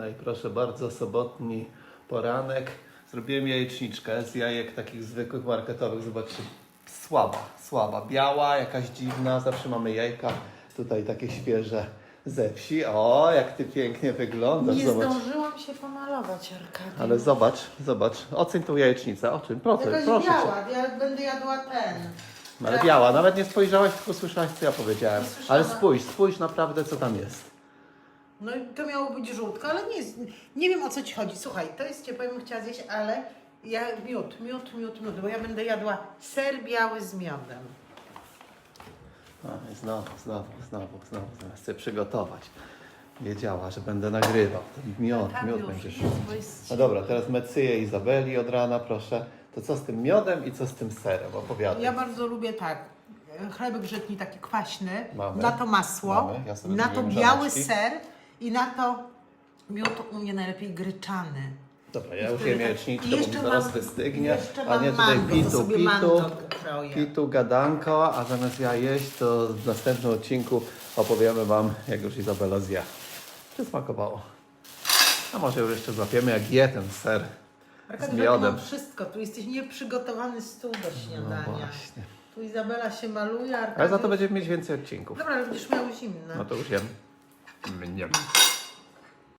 No i proszę bardzo, sobotni poranek. Zrobiłem jajeczniczkę z jajek takich zwykłych marketowych. Zobaczcie, słaba, słaba, biała, jakaś dziwna. Zawsze mamy jajka tutaj takie świeże ze wsi. O, jak ty pięknie wyglądasz, Nie zobacz. zdążyłam się pomalować, Arkadiusz. Ale zobacz, zobacz, oceń tą jajecznicę, o czym? Proszę, Jakaś proszę cię. biała, ja będę jadła ten. No ale biała, nawet nie spojrzałaś, tylko słyszałaś, co ja powiedziałem. Ale spójrz, spójrz naprawdę, co tam jest. No i to miało być żółtko, ale nie, jest- nie wiem o co ci chodzi. Słuchaj, to jest ciepłe, bym chciała zjeść, ale ja miód, miód, miód, miód, bo ja będę jadła ser biały z miodem. A, i znowu, znowu, znowu, znowu, zamiast sobie przygotować. Wiedziała, że będę nagrywał. Ten miod, Tam miód już będziesz. jest, bo jest No dobra, teraz mecyję Izabeli od rana, proszę. To co z tym miodem i co z tym serem? Opowiadaj. Ja bardzo lubię tak. Chlebek żytni taki kwaśny, Mamy. na to masło, Mamy. Ja sobie na to zrobiłem biały ser i na to miód u mnie najlepiej gryczany. Dobra, ja już jem jajeczniczkę, bo mi jeszcze zaraz wystygnie. jeszcze A nie tutaj mango, to pitu, sobie pitu, mango kroję. pitu, gadanko, a zamiast ja jeść, to w następnym odcinku opowiemy Wam, jak już Izabela zje. Czy smakowało? A może już jeszcze złapiemy, jak je ten ser z Arkadiusz, miodem. mam wszystko, tu jesteś nieprzygotowany stół do No śniadania. właśnie. tu Izabela się maluje, Ale za Arkadiusz... to będziemy mieć więcej odcinków. Dobra, ale będziesz miał zimne. No to już jem. 这么